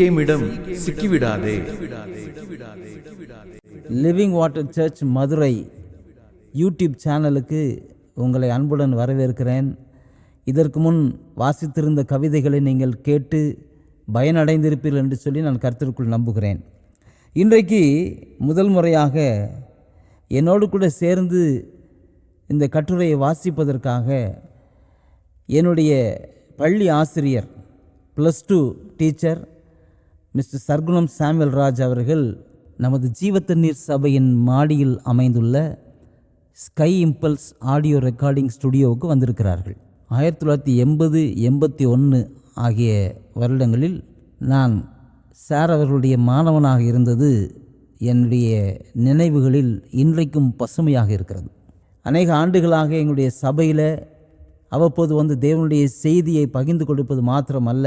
கேமிடம் சிக்கிவிடாதே. Living water church Madurai YouTube சேனலுக்கு உங்களை அன்புடன் வரவேற்கிறேன். இதற்கு முன் வாசித்திருந்த கவிதைகளை நீங்கள் கேட்டு பயனடைந்திருப்பீர்கள் என்று சொல்லி நான் கருத்திற்குள் நம்புகிறேன். இன்றைக்கு முதல் முறையாக என்னோடு கூட சேர்ந்து இந்த கட்டுரையை வாசிப்பதற்காக என்னுடைய பள்ளி ஆசிரியர் plus two teacher mister Sargunam Samuel Raj அவர்கள் நமது ஜீவத்தண்ணீர் சபையின் மாடியில் அமைந்துள்ள ஸ்கை இம்பல்ஸ் ஆடியோ ரெக்கார்டிங் ஸ்டுடியோவுக்கு வந்திருக்கிறார்கள். ஆயிரத்தி தொள்ளாயிரத்தி எண்பது எண்பத்தி ஒன்று ஆகிய வருடங்களில் நான் சார் அவர்களுடைய மாணவனாக இருந்தது என்னுடைய நினைவுகளில் இன்றைக்கும் பசுமையாக இருக்கிறது. அநேக ஆண்டுகளாக எங்களுடைய சபையில் அவ்வப்போது வந்து தேவனுடைய செய்தியை பகிர்ந்து கொடுப்பது மாத்திரமல்ல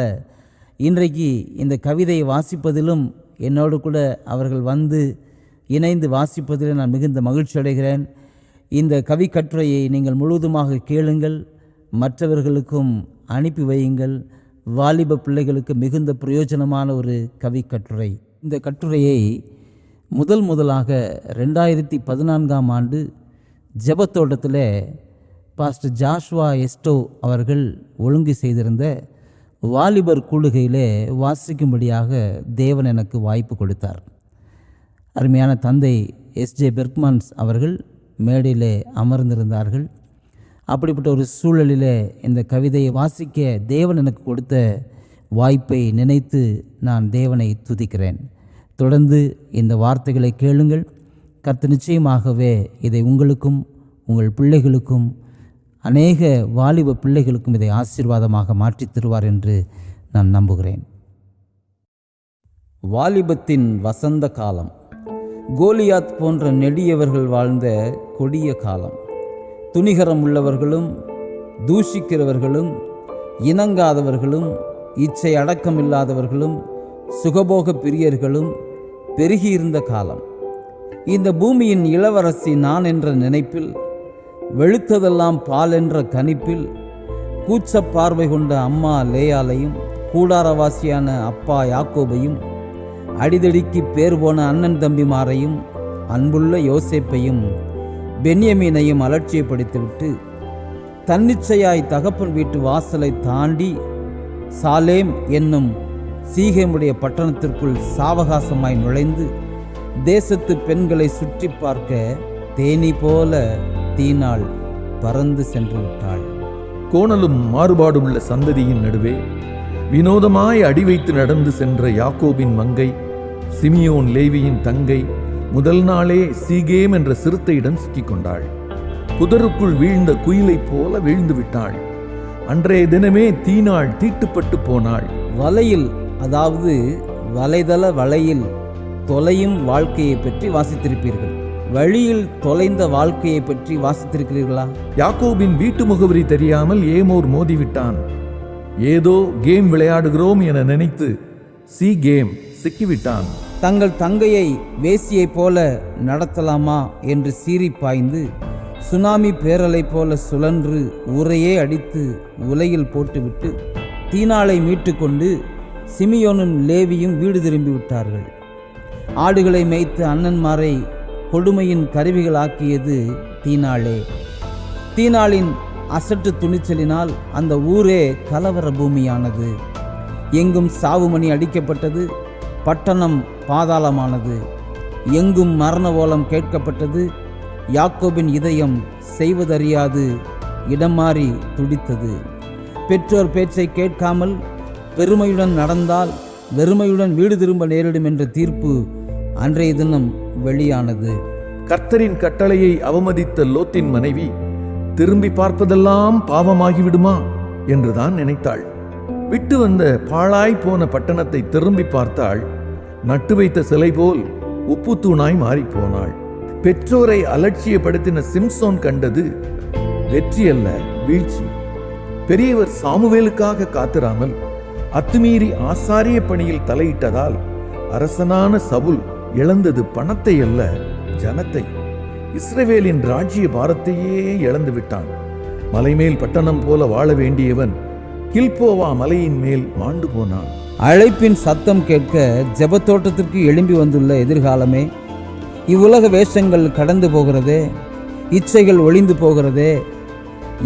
இன்றைக்கு இந்த கவிதையை வாசிப்பதிலும் என்னோடு கூட அவர்கள் வந்து இணைந்து வாசிப்பதில் நான் மிகுந்த மகிழ்ச்சி அடைகிறேன். இந்த கவி கட்டுரையை நீங்கள் முழுவதுமாக கேளுங்கள் மற்றவர்களுக்கும் அனுப்பி வையுங்கள். வாலிப பிள்ளைகளுக்கு மிகுந்த பிரயோஜனமான ஒரு கவி கட்டுரை. இந்த கட்டுரையை முதல் முதலாக ரெண்டாயிரத்தி பதினான்காம் ஆண்டு ஜெபத்தோட்டத்தில் பாஸ்டர் ஜாஷ்வா எஸ்டோ அவர்கள் ஒழுங்கு செய்திருந்த வாலிபர் கூடுகையிலே வாசிக்கும்படியாக தேவன் எனக்கு வாய்ப்பு கொடுத்தார். அருமையான தந்தை எஸ்ஜே பெர்க்மான்ஸ் அவர்கள் மேடையிலே அமர்ந்திருந்தார்கள். அப்படிப்பட்ட ஒரு சூழலிலே இந்த கவிதையை வாசிக்க தேவன் எனக்கு கொடுத்த வாய்ப்பை நினைத்து நான் தேவனை துதிக்கிறேன். தொடர்ந்து இந்த வார்த்தைகளை கேளுங்கள். கர்த்த நிச்சயமாகவே இதை உங்களுக்கும் உங்கள் பிள்ளைகளுக்கும் அநேக வாலிப பிள்ளைகளுக்கும் இதை ஆசீர்வாதமாக மாற்றித் தருவார் என்று நான் நம்புகிறேன். வாலிபத்தின் வசந்த காலம். கோலியாத் போன்ற நெடியவர்கள் வாழ்ந்த கொடிய காலம். துணிகரம் உள்ளவர்களும் தூஷிக்கிறவர்களும் இணங்காதவர்களும் இச்சை அடக்கமில்லாதவர்களும் சுகபோக பிரியர்களும் பெருகியிருந்த காலம். இந்த பூமியின் இளவரசி நான் என்ற நினைப்பில் வெளுத்ததெல்லாம் பால் என்ற கணிப்பில் கூச்சப் பார்வை கொண்ட அம்மா லேயாலையும் கூடாரவாசியான அப்பா யாக்கோபையும் அடிதடிக்கு பேர் போன அண்ணன் தம்பிமாரையும் அன்புள்ள யோசேப்பையும் பென்யமீனையும் அலட்சியப்படுத்திவிட்டு தன்னிச்சையாய் தகப்பன் வீட்டு வாசலை தாண்டி சாலேம் என்னும் சீகேமுடைய பட்டணத்திற்குள் சாவகாசமாய் நுழைந்து தேசத்து பெண்களை சுற்றி பார்க்க தேனி போல தீனாள் பறந்து சென்று விட்டாள் கோணலும் மாறுபாடுள்ள சந்ததியின் நடுவே வினோதமாய் அடி வைத்து நடந்து சென்ற யாக்கோபின் மங்கை சிமியோன் லேவியின் தங்கை முதல் நாளே சீகேம் என்ற சிறுத்தையிடம் சிக்கிக் கொண்டாள். புதருக்குள் வீழ்ந்த குயிலைப் போல வீழ்ந்து விட்டாள். அன்றைய தினமே தீனாள் தீட்டுப்பட்டு போனாள். வலையில் அதாவது வலைதள வலையில் தொலையும் வாழ்க்கையை பற்றி வாசித்திருப்பீர்கள். வழியில் தொலைந்த வாழ்க்கையை பற்றி வாசித்திருக்கிறீர்களா? யாக்கோபின் வீட்டு முகவரி தெரியாமல் ஏமோர் மோதிவிட்டான். ஏதோ கேம் விளையாடுகிறோம் என நினைத்து சி கேம் சிக்கிவிட்டான். தங்கள் தங்கையை வேசியைப் போல நடத்தலாமா என்று சீறி பாய்ந்து சுனாமி பேரலை போல சுழன்று உரையே அடித்து உலையில் போட்டுவிட்டு தீனாளை மீட்டுக்கொண்டு சிமியோனும் லேவியும் வீடு திரும்பி விட்டார்கள். ஆடுகளை மேய்த்து அண்ணன்மாரை கொடுமையின் கருவிகளாக்கியது தீனாளே. தீனாளின் அசட்டு துணிச்சலினால் அந்த ஊரே கலவர பூமியானது. எங்கும் சாவுமணி அடிக்கப்பட்டது பட்டணம் பாதாளமானது. எங்கும் மரண ஓலம் கேட்கப்பட்டது யாக்கோபின் இதயம் செய்வதறியாது இடம் மாறி துடித்தது. பெற்றோர் பேச்சை கேட்காமல் பெருமையுடன் நடந்தால் வெறுமையுடன் வீடு திரும்ப நேரிடும் என்ற தீர்ப்பு அன்றைய தினம் வெளியானது. கர்த்தரின் கட்டளையை அவமதித்த லோத்தின் மனைவி திரும்பி பார்ப்பதெல்லாம் பாவமாகிவிடுமா? என்றுதான் நினைத்தாள். விட்டு வந்த பாழாய் போன பட்டணத்தை திரும்பி பார்த்தாள். நட்டு வைத்த சிலை போல் உப்புத்தூணாய் மாறிப்போனாள் பெற்றோரை அலட்சியப்படுத்தின சிம்சோன் கண்டது வெற்றி அல்ல வீழ்ச்சி. பெரியவர் சாமுவேலுக்காக காத்திராமல் அத்துமீறி ஆசாரிய பணியில் தலையிட்டதால் அரசனான சவுல் இழந்தது பணத்தை அல்ல ஜனத்தை. இஸ்ரவேலின் ராஜ்ய பாரத்தையே இழந்து விட்டான். மலைமேல் பட்டணம் போல வாழ வேண்டியவன் கில்போவா மலையின் மேல் மாண்டு போனான். அழைப்பின் சத்தம் கேட்க ஜெபத்தோட்டத்திற்கு எழும்பி வந்துள்ள எதிர்காலமே இவ்வுலக வேஷங்கள் கடந்து போகிறதே இச்சைகள் ஒளிந்து போகிறதே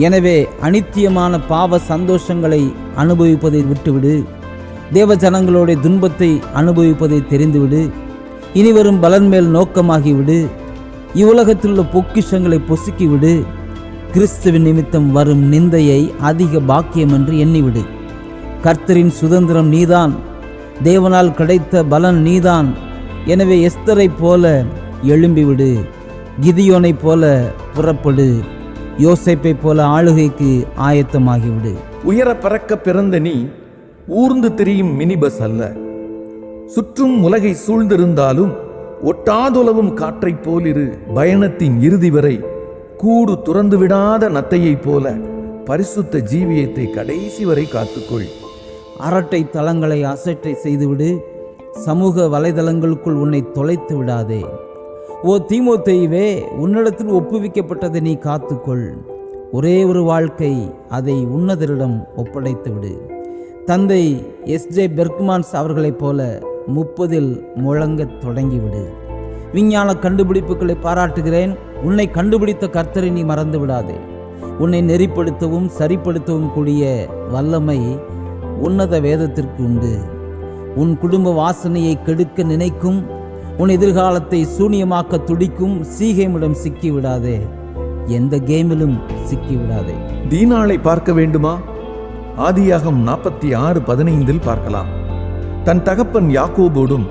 எனவே அனித்தியமான பாவ சந்தோஷங்களை அனுபவிப்பதை விட்டுவிடு. தேவ ஜனங்களுடைய துன்பத்தை அனுபவிப்பதை தெரிந்துவிடு. இனிவரும் பலன் மேல் நோக்கமாகிவிடு. இவ்வுலகத்திலுள்ள பொக்கிஷங்களை பொசுக்கிவிடு. கிறிஸ்துவின் நிமித்தம் வரும் நிந்தையை அதிக பாக்கியம் என்று எண்ணிவிடு. கர்த்தரின் சுதந்திரம் நீதான். தேவனால் கிடைத்த பலன் நீதான். எனவே எஸ்தரைப் போல எழும்பிவிடு. கிதியோனைப் போல புறப்படு. யோசேப்பைப் போல ஆளுகைக்கு ஆயத்தமாகிவிடு. உயர பறக்க பிறந்த நீ ஊர்ந்து திரியும் மினிபஸ் அல்ல. சுற்றும் உலகை சூழ்ந்திருந்தாலும் ஒட்டாதுலவும் காற்றைப் போலிரு பயணத்தின் இறுதி வரை கூடு துறந்து விடாத நத்தையைப் போல பரிசுத்த ஜீவியத்தை கடைசி வரை காத்துக்கொள். அரட்டை தளங்களை அசட்டை செய்துவிடு சமூக வலைதளங்களுக்குள் உன்னை தொலைத்து விடாதே. ஓ தீமோத்தேயுவே உன்னிடத்தில் ஒப்புவிக்கப்பட்டதை நீ காத்துக்கொள். ஒரே ஒரு வாழ்க்கை அதை உன்னதரிடம் ஒப்படைத்து விடு தந்தை எஸ் ஜே பெர்க்மான்ஸ் அவர்களைப் போல முப்பதில் முழங்கத் தொடங்கிவிடு. விஞ்ஞான கண்டுபிடிப்புகளை பாராட்டுகிறேன். உன்னை கண்டுபிடித்த கர்த்தரை நீ மறந்து விடாதே உன்னை நெறிப்படுத்தவும் சரிப்படுத்தவும் கூடிய வல்லமை உன்னத வேதத்திற்கு உண்டு. உன் குடும்ப வாசனையை கெடுக்க நினைக்கும் உன் எதிர்காலத்தை சூனியமாக்க துடிக்கும் சீகேமிடம் சிக்கி விடாதே எந்த கேமிலும் சிக்கிவிடாதே. தீனாளை பார்க்க வேண்டுமா? ஆதியாகம் நாற்பத்தி ஆறு பதினைந்தில் பார்க்கலாம். தன் தகப்பன் யாக்கோபோடும்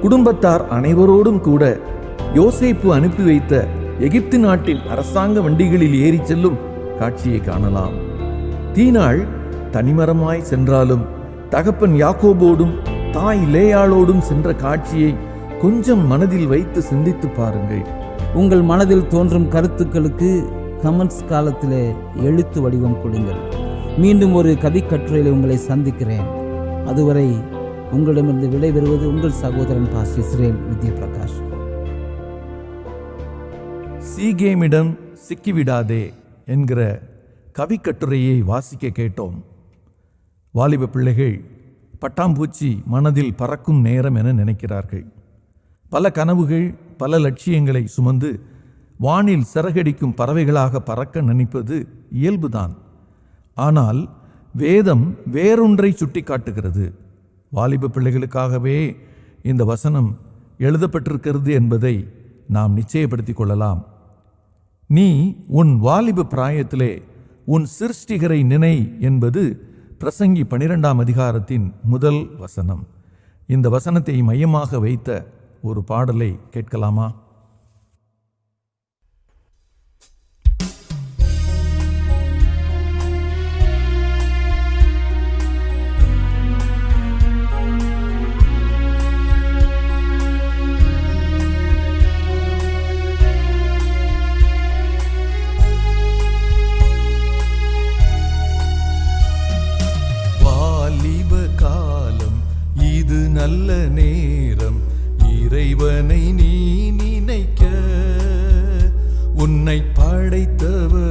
குடும்பத்தார் அனைவரோடும் கூட யோசேப்பு அனுப்பி வைத்த எகிப்து நாட்டின் அரசாங்க வண்டிகளில் ஏறிச் செல்லும் காட்சியை காணலாம். தீனாள் தனிமரமாய் சென்றாலும் தகப்பன் யாக்கோபோடும் தாய் லேயாளோடும் சென்ற காட்சியை கொஞ்சம் மனதில் வைத்து சிந்தித்து பாருங்கள். உங்கள் மனதில் தோன்றும் கருத்துக்களுக்கு கமெண்ட்ஸ் காலத்தில் எழுத்து வடிவம் கொடுங்கள். மீண்டும் ஒரு கவிக்கட்டுரையில் உங்களை சந்திக்கிறேன். அதுவரை உங்களிடமிருந்து விடைபெறுவது உங்கள் சகோதரன் பாஸ் இஸ்ரேல் வித்யபிரகாஷ். சீகேமிடம் சிக்கிவிடாதே என்கிற கவிக்கட்டுரையை வாசிக்க கேட்டோம். வாலிப பிள்ளைகள் பட்டாம்பூச்சி மனதில் பறக்கும் நேரம் என நினைக்கிறார்கள். பல கனவுகள் பல லட்சியங்களை சுமந்து வானில் சிறகடிக்கும் பறவைகளாக பறக்க நினைப்பது இயல்புதான். ஆனால் வேதம் வேறொன்றை சுட்டிக்காட்டுகிறது. வாலிப பிள்ளைகளுக்காகவே இந்த வசனம் எழுதப்பட்டிருக்கிறது என்பதை நாம் நிச்சயப்படுத்திக் கொள்ளலாம். நீ உன் வாலிப பிராயத்திலே உன் சிருஷ்டிகரை நினை என்பது பிரசங்கி பனிரெண்டாம் அதிகாரத்தின் முதல் வசனம். இந்த வசனத்தை மையமாக வைத்த ஒரு பாடலை கேட்கலாமா? நல்ல நேரம் இறைவனை நீ நினைக்க உன்னை படைத்தவர்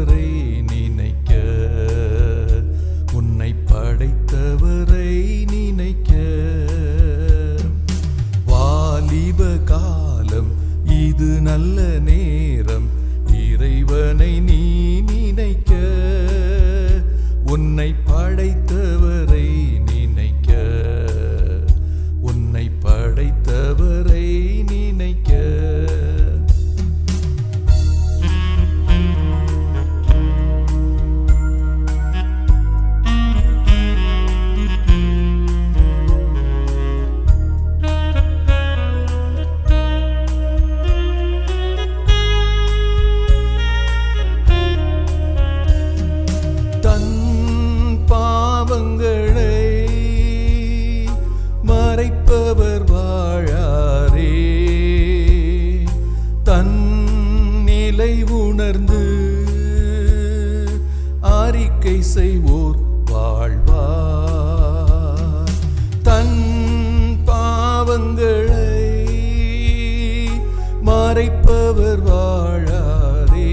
மறைப்பவர் வாழாரே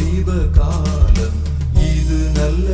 தீப காலம் இது நல்ல